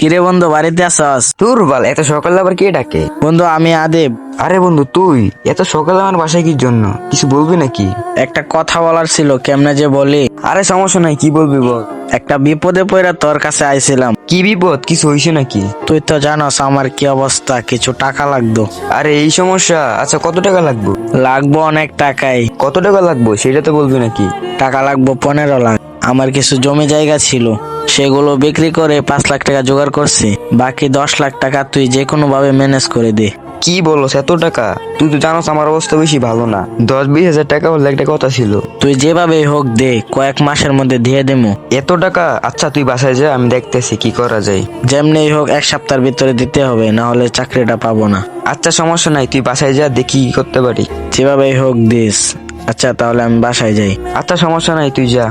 কিরে বন্ধু বাড়িতে আসস তোর বাল এত সকালে আবার কে ডাকে? বন্ধু আমি আদেব। আরে বন্ধু তুই? এত সকালে আমার বাসায় কি জন্য? কিছু বলবি নাকি? একটা কথা বলার ছিল কেমনে যে বলি? আরে সমস্যা নাই কি বলবি বল? একটা বিপদে পড়ে তোর কাছে আইছিলাম। কি বিপদ? কিছু হয়েছে নাকি? তুই তো জানোস আমার কি অবস্থা কিছু টাকা লাগতো আরে এই সমস্যা? আচ্ছা কত টাকা লাগবে? লাগবো অনেক টাকাই। কত টাকা লাগবে? সেটা তো বলবি নাকি? টাকা লাগবো পনেরো লাখ। আমার কিছু জমি জায়গা ছিল। সেগুলো বিক্রি করে পাঁচ লাখ টাকা জোগাড় করছি। বাকি দশ লাখ টাকা তুই যে কোনো ভাবে ম্যানেজ করে দে। কি বলো এত টাকা? তুই তো জানোস আমার অবস্থা বেশি ভালো না। দশ বিশ হাজার টাকা হলে একটা কথা ছিল। তুই যেভাবে হোক দে কয়েক মাসের মধ্যে দিয়ে দেবো। এত টাকা? আচ্ছা তুই বাসায় যা আমি দেখতেছি কি করা যায়। যেমনি হোক এক সপ্তাহের ভিতরে দিতে হবে না হলে চাকরিটা পাবো না। আচ্ছা সমস্যা নাই তুই বাসায় যা দেখি কি করতে পারি। যেভাবে হোক দিস। আচ্ছা তাহলে আমি বাসায় যাই। আচ্ছা সমস্যা নাই তুই যা।